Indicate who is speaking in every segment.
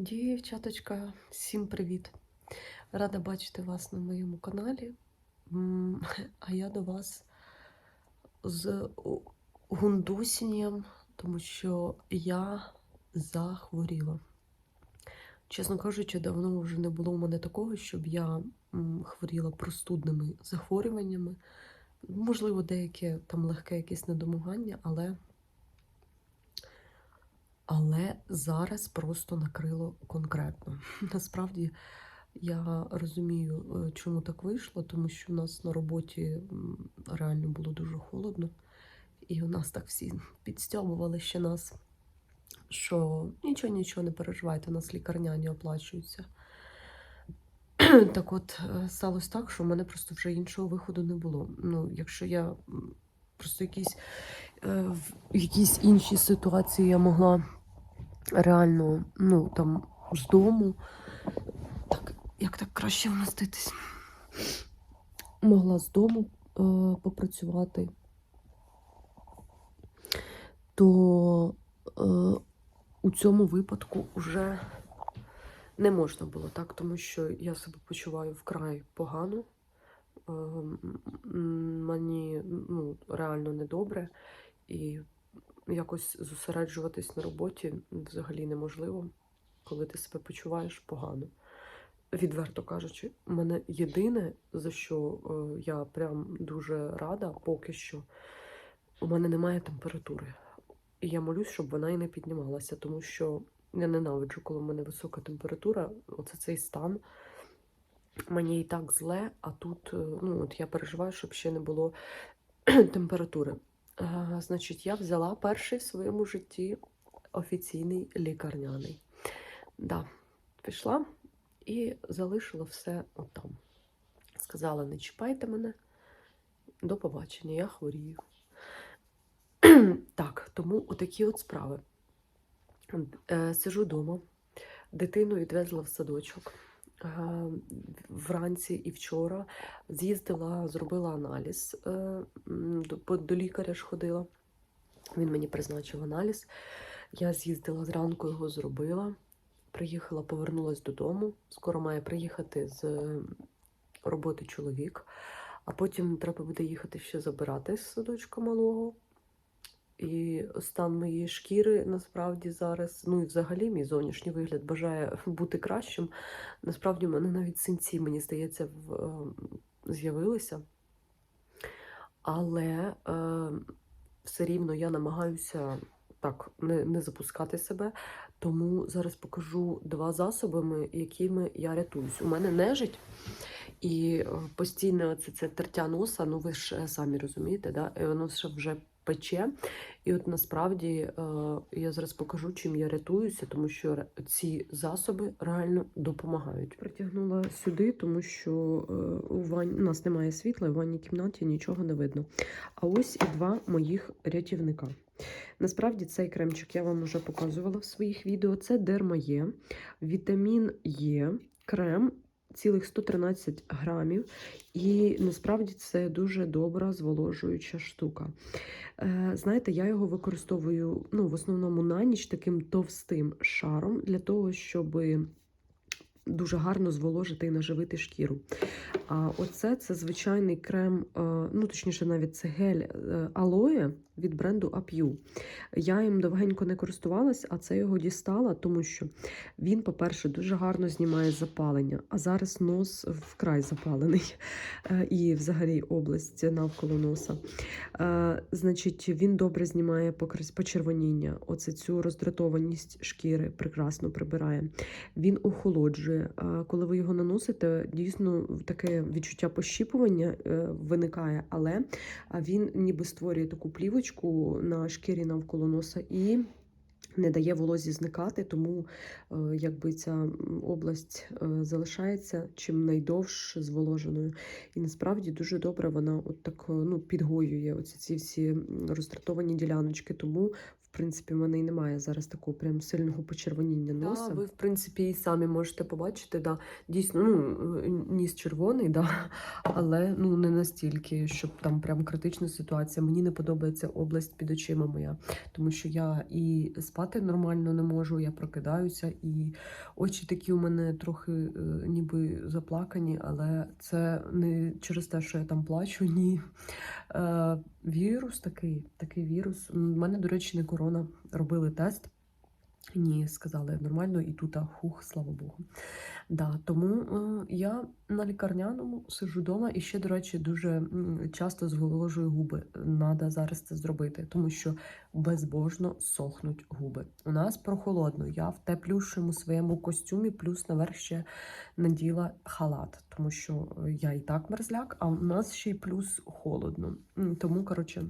Speaker 1: Дівчаточка, всім привіт! Рада бачити вас на моєму каналі. А я до вас з гундусінням, тому що я захворіла. Чесно кажучи, давно вже не було у мене такого, щоб я хворіла простудними захворюваннями. Можливо, деяке там легке якесь недомагання, але але зараз просто накрило конкретно. Насправді я розумію, е, чому так вийшло, тому що у нас на роботі реально було дуже холодно, і у нас так всі підстьобували ще нас, що нічого, нічого не переживайте, у нас лікарняні оплачуються. Так от, е, сталося так, що в мене просто вже іншого виходу не було. Ну, якщо я просто якісь, е, в якійсь іншій ситуації я могла реально, ну там з дому. Так, як так краще вмоститись? Могла з дому е, попрацювати, то е, у цьому випадку вже не можна було так, тому що я себе почуваю вкрай погано. Е, мені ну, реально недобре, і якось зосереджуватись на роботі взагалі неможливо, коли ти себе почуваєш погано. Відверто кажучи, мене єдине, за що е, я прям дуже рада, поки що, у мене немає температури. І я молюсь, щоб вона і не піднімалася, тому що я ненавиджу, коли в мене висока температура, оце цей стан. Мені і так зле, а тут, е, ну, от я переживаю, щоб ще не було температури. Значить, я взяла перший в своєму житті офіційний лікарняний. Да, пішла і залишила все отам. Сказала: не чіпайте мене, до побачення, я хворію. так, тому отакі от справи. Е, Сижу вдома, дитину відвезла в садочок. Е, Вранці і вчора з'їздила, зробила аналіз, е, до, до лікаря ж ходила. Він мені призначив аналіз. Я з'їздила зранку, його зробила. Приїхала, повернулася додому. Скоро має приїхати з е, роботи чоловік, а потім треба буде їхати ще забирати з садочка малого. І стан моєї шкіри насправді зараз, ну і взагалі мій зовнішній вигляд бажає бути кращим. Насправді, в мене навіть синці, мені здається, в, е, з'явилися. Але е, все рівно я намагаюся так не, не запускати себе. Тому зараз покажу два засоби, якими я рятуюсь. У мене нежить і е, постійне це, це тертя носа, ну ви ж е, самі розумієте, да? і воно ще вже пече. І от насправді е, я зараз покажу, чим я рятуюся, тому що ці засоби реально допомагають. Притягнула сюди, тому що е, у, вань... у нас немає світла, в ванній кімнаті нічого не видно. А ось і два моїх рятівника. Насправді цей кремчик я вам вже показувала в своїх відео. Це Дермає, вітамін Е, крем. Цілих 113 грамів, і насправді це дуже добра зволожуюча штука. Е, знаєте, я його використовую ну, в основному на ніч таким товстим шаром для того, щоб дуже гарно зволожити і наживити шкіру. А оце це звичайний крем, е, ну точніше, навіть це гель е, алоє від бренду Ап'ю. Я їм довгенько не користувалась, а це його дістала, тому що він, по-перше, дуже гарно знімає запалення, а зараз нос вкрай запалений е, і взагалі область навколо носа. Е, Значить, він добре знімає почервоніння, оце цю роздратованість шкіри прекрасно прибирає. Він охолоджує. Коли ви його наносите, дійсно таке відчуття пощіпування е, виникає, але він ніби створює таку плівочку на шкірі навколо носа і. Не дає волозі зникати, тому е, якби ця область е, залишається чим найдовш зволоженою. І насправді дуже добре вона от так е, ну, підгоює оці ці всі роздратовані діляночки. Тому, в принципі, в мене і немає зараз такого прям сильного почервоніння носа. ви, в принципі, і самі можете побачити, да, дійсно, ну, е, ніс червоний, да, але ну, не настільки, щоб там прям критична ситуація. Мені не подобається область під очима моя, тому що я і спати нормально не можу, я прокидаюся, і очі такі у мене трохи е, ніби заплакані, але це не через те, що я там плачу, ні. Е, вірус такий, такий вірус. У мене, до речі, не корона. Робили тест. Ні, сказали нормально, і тут хух, слава Богу. Да, тому е, я на лікарняному сиджу вдома і ще, до речі, дуже часто зволожую губи. Надо зараз це зробити, тому що безбожно сохнуть губи. У нас прохолодно. Я в теплющому своєму костюмі, плюс наверх ще наділа халат, тому що е, я і так мерзляк, а у нас ще й плюс холодно. Тому, коротше,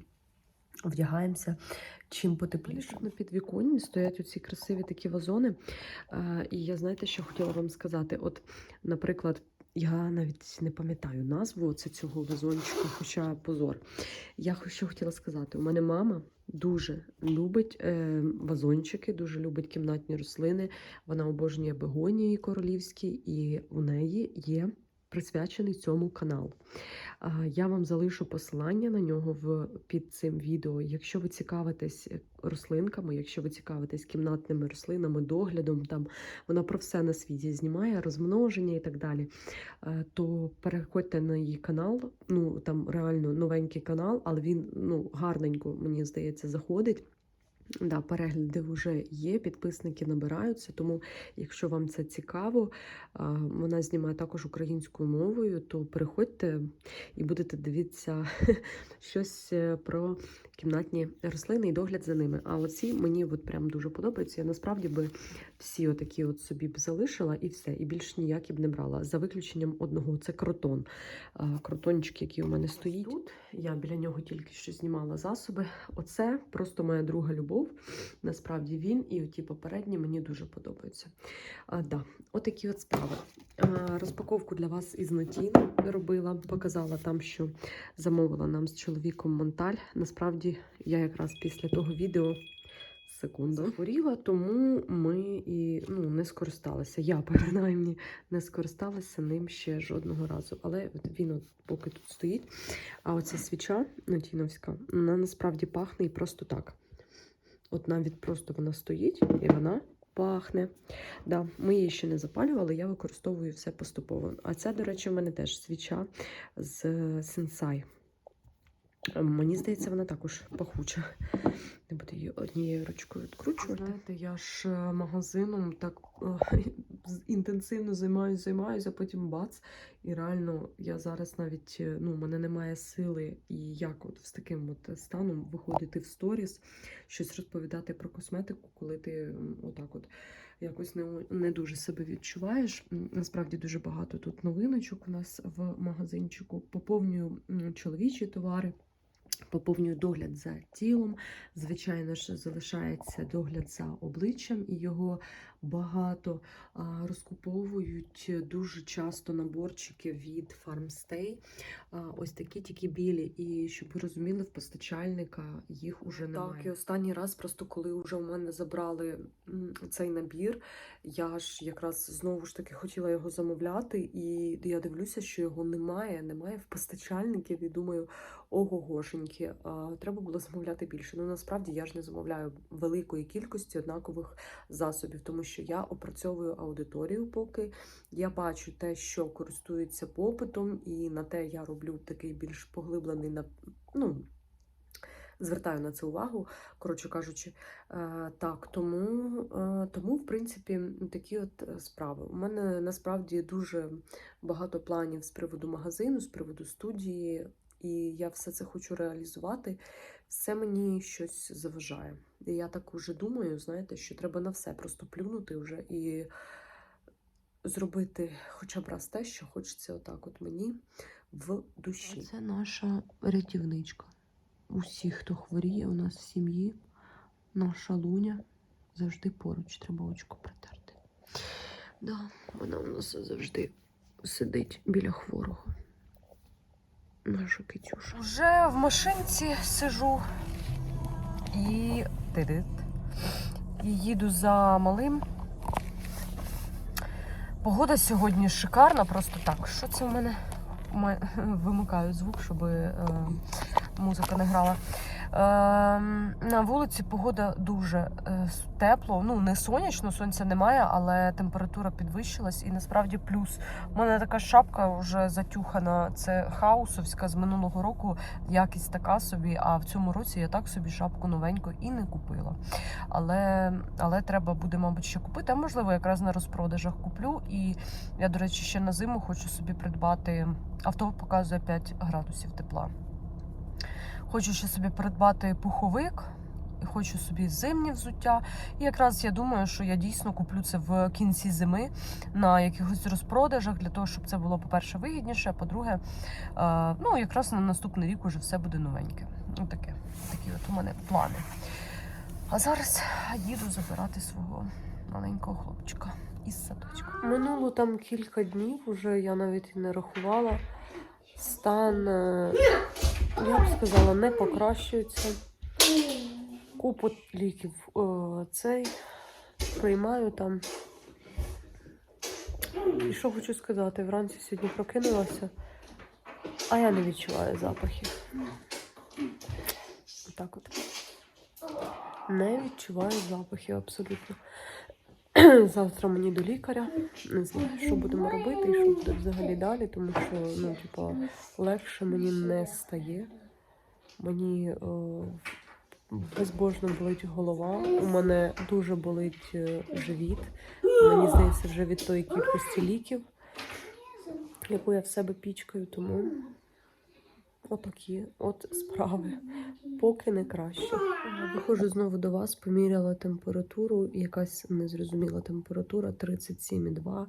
Speaker 1: вдягаємося чим потепліше. На підвіконні стоять оці красиві такі вазони. І я знаєте, що хотіла вам сказати? От, наприклад, я навіть не пам'ятаю назву оце цього вазончика, хоча позор. Я що хотіла сказати: у мене мама дуже любить е, вазончики, дуже любить кімнатні рослини. Вона обожнює бегонії королівські, і у неї є присвячений цьому канал. Я вам залишу посилання на нього в, під цим відео. Якщо ви цікавитесь е, рослинками, якщо ви цікавитесь кімнатними рослинами, доглядом, там вона про все на світі знімає, розмноження і так далі, е, то переходьте на її канал. Ну там реально новенький канал, але він ну гарненько, мені здається, заходить. Да, перегляди вже є, підписники набираються. Тому, якщо вам це цікаво, вона знімає також українською мовою, то переходьте і будете дивитися щось е, про кімнатні рослини і догляд за ними. А оці мені от прям дуже подобаються. Я насправді би всі отакі от собі б залишила і все, і більш ніякі б не брала. За виключенням одного це кротон. Кротончик, який у мене стоїть. Тут я біля нього тільки що знімала засоби. Оце просто моя друга любов. Насправді він і ті попередні мені дуже подобаються. А, да, отакі от справи. А, розпаковку для вас із Натіни робила, показала там, що замовила нам з чоловіком монталь. Насправді, я якраз після того відео. Секунду захворіла, тому ми і ну, не скористалися. Я принаймні не скористалася ним ще жодного разу. Але він от поки тут стоїть. А оця свіча натіновська, вона насправді пахне і просто так. От навіть просто вона стоїть і вона пахне. Да, ми її ще не запалювали, я використовую все поступово. А це, до речі, в мене теж свіча з Сенсай. Мені здається, вона також пахуча. Не буду її однією ручкою відкручувати. Знаєте, я ж е, магазином так е, інтенсивно займаюся, займаюся, а потім бац. І реально я зараз навіть е, ну, мене немає сили і як от з таким от станом виходити в сторіс, щось розповідати про косметику, коли ти отак от якось не, не дуже себе відчуваєш. Насправді дуже багато тут новиночок у нас в магазинчику. Поповнюю чоловічі товари. Поповнюю догляд за тілом. Звичайно ж, залишається догляд за обличчям, і його багато розкуповують дуже часто наборчики від Farmstay. Ось такі тільки білі. І щоб ви розуміли, в постачальника їх уже немає. Так, і останній раз, просто коли вже у мене забрали цей набір, я ж якраз знову ж таки хотіла його замовляти, і я дивлюся, що його немає, немає в постачальників. І думаю, ого-гошеньки, треба було замовляти більше. Ну насправді я ж не замовляю великої кількості однакових засобів, тому що я опрацьовую аудиторію, поки я бачу те, що користується попитом, і на те я роблю такий більш поглиблений на ну. Звертаю на це увагу, коротше кажучи, Е, так, тому, е, тому, в принципі, такі от е, справи. У мене насправді дуже багато планів з приводу магазину, з приводу студії, і я все це хочу реалізувати. Все мені щось заважає. І я так уже думаю, знаєте, що треба на все просто плюнути вже і зробити хоча б раз те, що хочеться отак от мені в душі. Це наша рятівничка. Усі, хто хворіє у нас в сім'ї, наша луня завжди поруч, треба очко притерти. Да, вона у нас завжди сидить біля хворого. Наша Китюша. Вже в машинці сижу і і їду за малим. Погода сьогодні шикарна, просто так. Що це в мене? Вимикаю звук, щоб е, музика не грала. Е, на вулиці погода дуже е, тепло. Ну, не сонячно, сонця немає, але температура підвищилась і насправді плюс. У мене така шапка вже затюхана. Це хаусовська з минулого року. Якість така собі. А в цьому році я так собі шапку новеньку і не купила. Але, але треба буде, мабуть, ще купити. А можливо, якраз на розпродажах куплю. І я, до речі, ще на зиму хочу собі придбати. Авто показує 5 градусів тепла. Хочу ще собі придбати пуховик. і Хочу собі зимнє взуття. І якраз я думаю, що я дійсно куплю це в кінці зими на якихось розпродажах, для того, щоб це було, по-перше, вигідніше, а по-друге, е, ну, якраз на наступний рік уже все буде новеньке. Отаке. Такі от у мене плани. А зараз їду забирати свого маленького хлопчика із садочка. Минуло там кілька днів, уже я навіть і не рахувала. Стан, е, я б сказала, не покращується. Купу ліків е, цей приймаю там. І що хочу сказати, вранці сьогодні прокинулася, а я не відчуваю запахів. Отак от. Не відчуваю запахів абсолютно. Завтра мені до лікаря. Не знаю, що будемо робити і що буде взагалі далі, тому що ну, типа, легше мені не стає. Мені е, безбожно болить голова. У мене дуже болить е, живіт. Мені здається, вже від тої кількості ліків, яку я в себе пічкаю, тому отакі от справи. Поки не краще. Виходжу знову до вас, поміряла температуру, якась незрозуміла температура 37,2.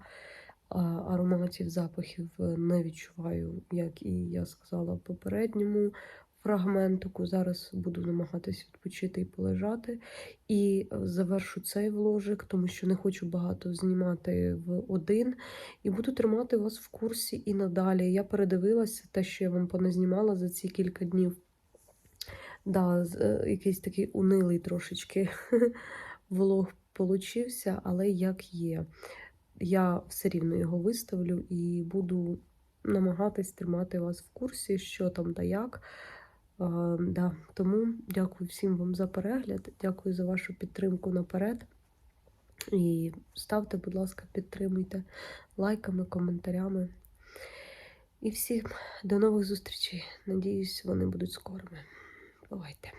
Speaker 1: Ароматів, запахів не відчуваю, як і я сказала в попередньому фрагментику. Зараз буду намагатись відпочити і полежати. І е, завершу цей вложик, тому що не хочу багато знімати в один. І буду тримати вас в курсі і надалі. Я передивилася те, що я вам поназнімала за ці кілька днів. Да, е, якийсь такий унилий трошечки влог получився, але як є. Я все рівно його виставлю і буду намагатись тримати вас в курсі, що там та як. А, да. Тому дякую всім вам за перегляд, дякую за вашу підтримку наперед. І ставте, будь ласка, підтримуйте лайками, коментарями. І всім до нових зустрічей. Надіюсь, вони будуть скорими. Бувайте.